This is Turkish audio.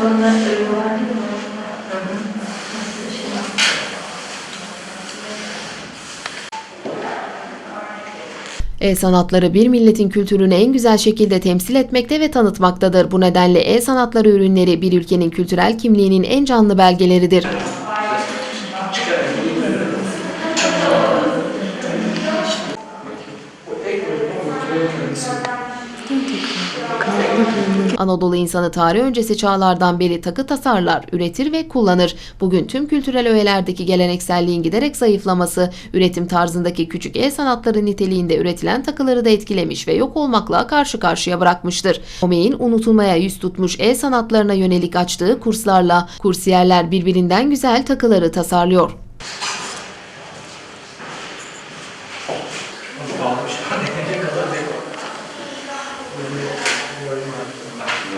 sanatları var değil mi? Hı hı. Şey, El sanatları bir milletin kültürünü en güzel şekilde temsil etmekte ve tanıtmaktadır. Bu nedenle el sanatları ürünleri bir ülkenin kültürel kimliğinin en canlı belgeleridir. Anadolu insanı tarih öncesi çağlardan beri takı tasarlar, üretir ve kullanır. Bugün tüm kültürel öğelerdeki gelenekselliğin giderek zayıflaması, üretim tarzındaki küçük el sanatları niteliğinde üretilen takıları da etkilemiş ve yok olmakla karşı karşıya bırakmıştır. Omey'in unutulmaya yüz tutmuş el sanatlarına yönelik açtığı kurslarla kursiyerler birbirinden güzel takıları tasarlıyor. Kadar Thank you.